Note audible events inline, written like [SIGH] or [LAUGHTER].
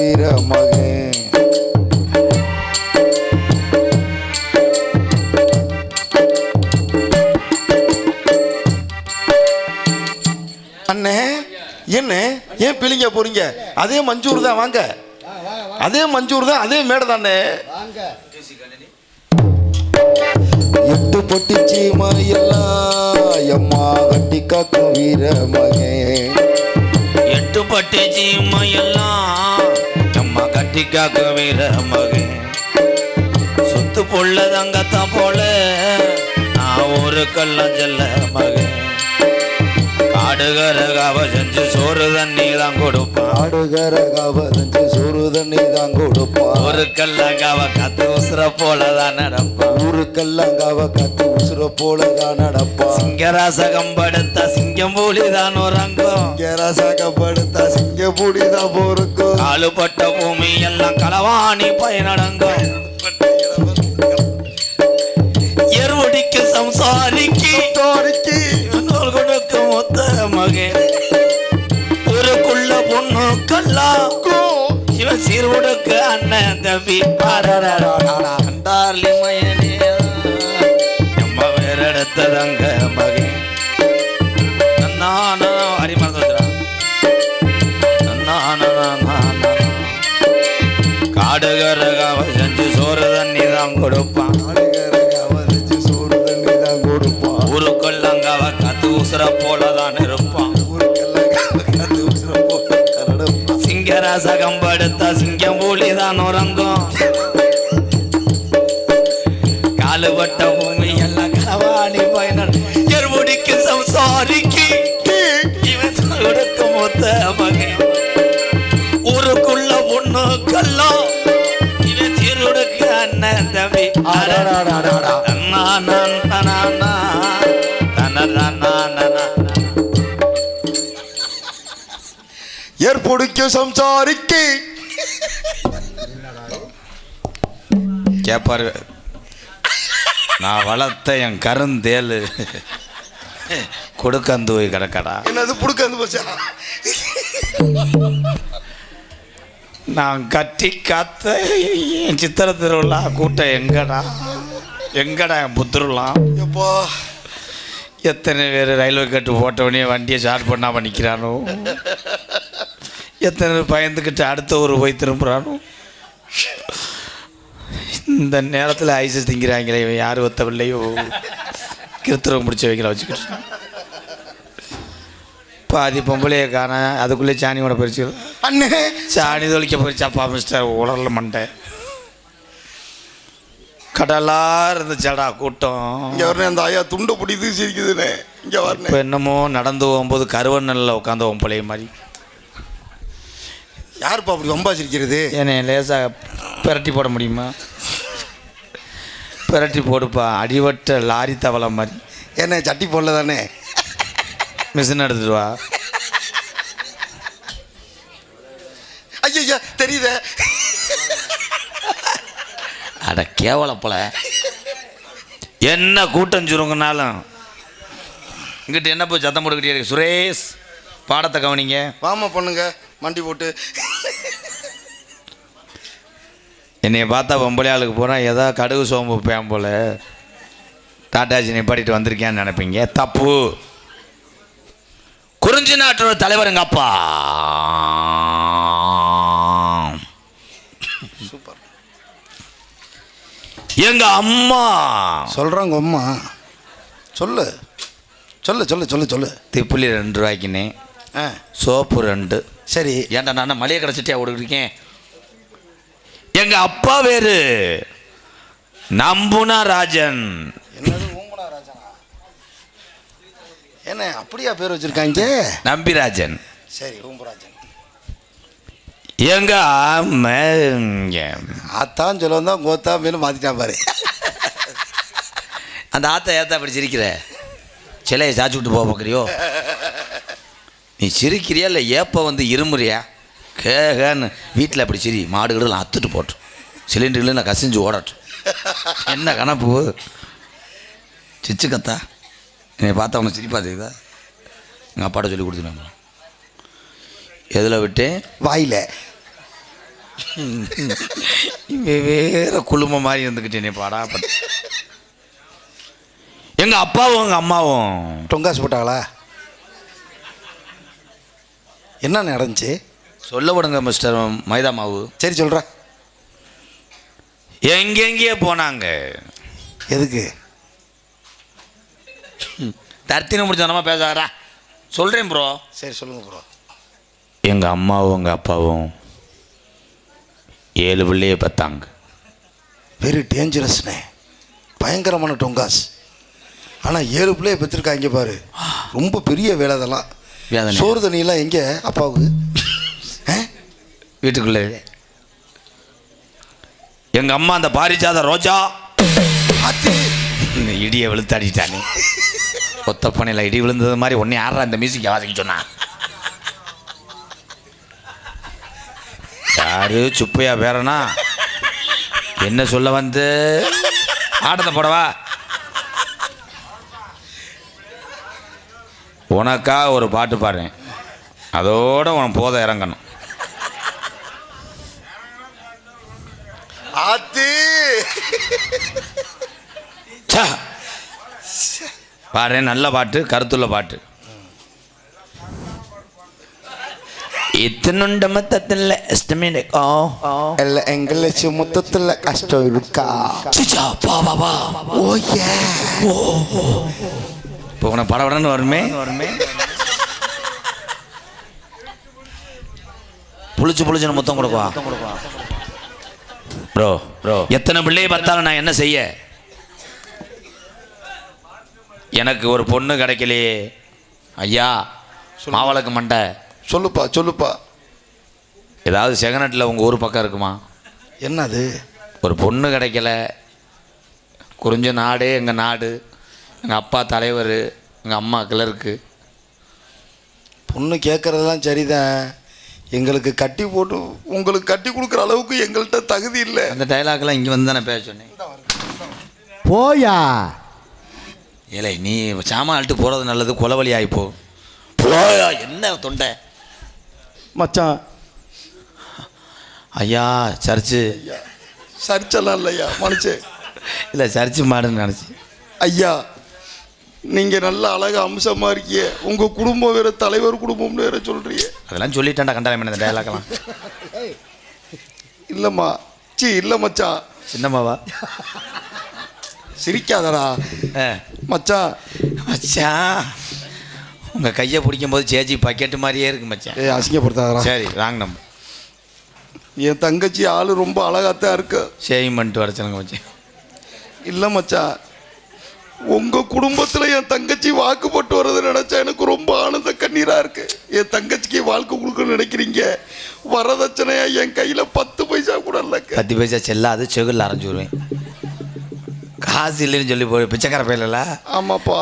வீர மகே அண்ணே என்ன? ஏன் பிள்ளைங்க போறீங்க? அதே மஞ்சூர் தான் வாங்க. அதே மஞ்சூர் தான் அதே மேடை தானே? எட்டு பொட்டிச்சி எல்லாம் எம்மா கட்டி காக்கும் வீர மகே எட்டு பட்டு சீமையெல்லாம் கட்டி காக்க வீர மகன். சுத்து புள்ள தங்கத்தான் போல நான் ஒரு கள்ளம் செல்ல மகன். காடுகர காவ செஞ்சு சோறு தண்ணி தான் கொடுப்பான் ஆடுகர காவதஞ்சு சோறு தண்ணி தான் கொடுப்பான் ஒரு கல்ல காவ காத்து உசுர போல தான் நடப்பான் ஊருக்கெல்லாம் காவ காத்து உசுர போல தான் நடப்பான் சிங்கராசகம் படுத்த சிங்கம் போலி தான் உறங்கும் கேராசாக்கப்படுத்தா சிங்கப்பூடி தான் போருக்கும் காலுப்பட்ட பூமி எல்லாம் களவாணி பயனடங்கும். எருவடிக்கு சம்சாரிக்கு தோரிக்கு இவனோல் கொடுக்க மொத்த மகன் ஊருக்குள்ள பொண்ணு கல்லா இவன் சீர்வுடுக்கு அண்ணன் தம்பி. கண்டார்லி கொடுப்பான் கத்து உசுர போலதான் இருப்பான் ஊருக்கெல்லாம் காவ காத்து உசுர போல கரடப்பான் சிங்கராசகம் படுத்த சிங்கம் பூலிதான் உறங்கும். காலுபட்ட நனா. ஏற்பொடிக்க சம்சாரிக்கு. கேப்பாரு. நான் வளர்த்த என் கருந்தேலு. கொடுக்கந்து போய் கிடக்கடா. என்னது புடுக்க வந்து போச்சா? நான் கட்டி காத்த என் சித்திர திருவிழா கூட்டம் எங்கடா? எங்கடா என் புத்துருலாம் எப்பா? எத்தனை பேர் ரயில்வே கட்டு போட்டவனே வண்டியை ஸ்டார்ட் பண்ணாமல் நிற்கிறானோ எத்தனை பேர் பயந்துக்கிட்டு அடுத்த ஊர் போய் திரும்புகிறானோ இந்த நேரத்தில் ஐசஸ் திங்கிறாங்களே யார் ஒத்தவில்லையோ? கிருத்திரம் முடிச்சவங்களை வச்சுக்கிட்டு இருக்கான். பாதி பொம்பளையை காண அதுக்குள்ளே சாணியோட பறிச்சு. அண்ணே. சாணி தொளிக்க போயிடுச்சாப்பா மிஸ்டர் உடல்ல மண்டை. கடலா இருந்துச்சாடா கூட்டம். இங்க வரணும் அந்த ஐயா துண்டு பிடித்து சிரிக்குதுண்ணே. இங்க இப்போ வரணும் என்னமோ நடந்து போகும்போது கருவண்ணல்ல உட்காந்து பொம்பளைய மாதிரி. யாருப்பா அப்படி ரொம்ப சிரிக்கிறது? என்னை லேசாக பிரட்டி போட முடியுமா? பிரட்டி போடுப்பா. அடிவட்ட லாரி தவளை மாதிரி. என்ன சட்டி போடல தானே மிஷின் எடுத்துட்டு வா. ஐயா தெரியுதே. அட கேவலப்பல என்ன கூட்டம் சுருங்கினாலும். இங்கிட்ட என்ன போய் சத்தம் போட்டுக்கிட்டே இருக்கு? சுரேஷ் பாடத்தை கவனிங்க. வாமா பண்ணுங்க மண்டி போட்டு. என்னைய பார்த்தா பொம்பளை ஆளுக்கு போனால் ஏதோ கடுகு சோம்பு பேம் போல. டாட்டாஜி நிப்பாட்டிட்டு வந்திருக்கேன்னு நினைப்பீங்க? தப்பு. குறிஞ்சி நாட்டோட தலைவர் எங்க அப்பா? சூப்பர். எங்க அம்மா. சொல்றாங்க அம்மா. சொல்லு. சொல்லு சொல்லு சொல்லு சொல்லு. திப்புளி ரெண்டு ரூபாய்க்குனே ஆ. சோப்பு ரெண்டு. சரி. ஏன்டா நான் மளிகை கிடச்சிட்டியா கொடுக்குறீங்க எங்க அப்பா வேறு. நம்புனா ராஜன். என்ன அப்படியா பேர் வச்சிருக்காங்க? நம்பிராஜன். சரி ஊம்பராஜன் எங்க அம்மா அத்தான் சொல்ல வந்தா கோத்தா மேலும் மாத்திட்டான் பாரு. அந்த ஆத்த ஏத்த அப்படி சிரிக்கிற? சிலையை சாச்சு விட்டு போக பார்க்குறியோ நீ சிரிக்கிறியா இல்லை ஏப்ப வந்து இருமுறியா? கேகன்னு வீட்டில் அப்படி சிரி மாடுகளும் அத்துட்டு போட்டோம் சிலிண்டர்கள் நான் கசிஞ்சு ஓடட்டும். என்ன கணப்பு சிச்சு கத்தா. என்னை பார்த்தா உனக்கு சிரிப்பா தெரியுதா? எங்கள் அப்பாட்ட சொல்லி கொடுத்துருவேன் எதில் விட்டு வாயில. வேற குழும மாதிரி இருந்துக்கிட்டேனே பாடா பட். எங்க அப்பாவும் எங்க அம்மாவும். டொங்காசு போட்டாங்களா? என்ன நடந்துச்சு? சொல்ல விடுங்க மிஸ்டர் மைதா மாவு. சரி சொல்கிறேன் எங்கெங்கேயோ போனாங்க. எதுக்கு? தர்த்தின முடிச்சனமா பேசாரா சொல்கிறேன் ப்ரோ சரி சொல்லுங்கள் ப்ரோ எங்கள் அம்மாவும் எங்கள் அப்பாவும் ஏழு பிள்ளைய பார்த்தாங்க வெரி டேஞ்சரஸ்னே பயங்கரமான டொங்காஸ். ஆனால் ஏழு பிள்ளைய பெற்றிருக்காங்க பாரு. ரொம்ப பெரிய வேலை அதெல்லாம். சோறு தண்ணியெல்லாம் எங்கே? அப்பாவுக்கு? [LAUGHS] வீட்டுக்குள்ளே. எங்கள் அம்மா அந்த பாரிஜாத ரோஜா. இடியை வெளுத்தாடிட்டானே. [LAUGHS] கொத்தப்பனையில் இடி விழுந்தது மாதிரி ஒன்றே யாரா இந்த மியூசிக் வாசிக்க சொன்னா? யாரு? சுப்பையா பேரனா? என்ன சொல்ல வந்து? ஆட்டத்தை போடவா? உனக்கா ஒரு பாட்டு பாடுறேன். அதோட உன் போதை இறங்கணும். ஆத்தி. பாரு நல்ல பாட்டு கருத்துள்ள பாட்டு. இத்தனுண்ட மொத்தத்தில் எஸ்டமேட் ஓ எல்லாம் எங்களுக்கு மொத்தத்தில் கஷ்டம் இருக்கா? சிச்சா பா பா பா. ஓ ஏ இப்போ உனக்கு படபடன்னு வருமே வருமே? புளிச்சு புளிச்சுன்னு மொத்தம் கொடுக்குவா? Bro bro. எத்தனை பிள்ளையை பார்த்தாலும் நான் என்ன செய்ய? எனக்கு ஒரு பொண்ணு கிடைக்கலையே. ஐயா மாவளக்கு மண்டை. சொல்லுப்பா சொல்லுப்பா. ஏதாவது செகனட்டில் உங்கள் ஊர் பக்கம் இருக்குமா? என்னது? ஒரு பொண்ணு கிடைக்கல. குறிஞ்ச நாடு எங்கள் நாடு. எங்கள் அப்பா தலைவர் எங்கள் அம்மா கிளருக்கு. பொண்ணு கேட்குறதெல்லாம் சரிதான். எங்களுக்கு கட்டி போட்டு உங்களுக்கு கட்டி கொடுக்குற அளவுக்கு எங்கள்கிட்ட தகுதி இல்லை. அந்த டைலாக்லாம் இங்கே வந்து தானே பேச சொன்னேன். போயா? ஏலே நீ சாமான் அழுட்டு போகிறது நல்லது கொலவழி ஆகிப்போ போயா என்ன தொண்டை? மச்சான். ஐயா சர்ச்சு. சரிச்சலாம் இல்லையா மனுச்சு இல்லை சர்ச்சு மாடுன்னு நினச்சி. ஐயா நீங்கள் நல்ல அழகா அம்சமாக இருக்கிய. உங்கள் குடும்பம் வேற தலைவர் குடும்பம்னு வேற சொல்கிறீங்க அதெல்லாம் சொல்லிட்டேன்டா கண்டாயம் இந்த டைலாக்லாம் இல்லைம்மா. சி இல்லை மச்சான். சின்னம்மாவா? சிரிக்காதடா. மச்சான் மச்சான் உங்கள் கையை பிடிக்கும்போது சேச்சி பக்கெட்டு மாதிரியே இருக்கு மச்சான் ஏய் அசிங்கப்படுத்தாதடா. சரி ராங் நம்பர் என் தங்கச்சி ஆள் ரொம்ப அழகாத்தான் இருக்கு. சேவிங் பண்ணிட்டு வர சொல்லுங்க மச்சான் இல்லை மச்சான் உங்கள் குடும்பத்தில் என் தங்கச்சி வாக்குப்பட்டு வர்றது நினச்சா எனக்கு ரொம்ப ஆனந்த கண்ணீராக இருக்கு. என் தங்கச்சிக்கு வாழ்க்கை கொடுக்கணும்னு நினைக்கிறீங்க. வரதட்சணையா என் கையில் பத்து பைசா கூட இல்லைக்க பத்து பைசா செல்லாது செகுல்ல அரைஞ்சு விடுவேன். காசு இல்லைன்னு சொல்லி போய் பிச்சைக்கார பையில ஆமாப்பா.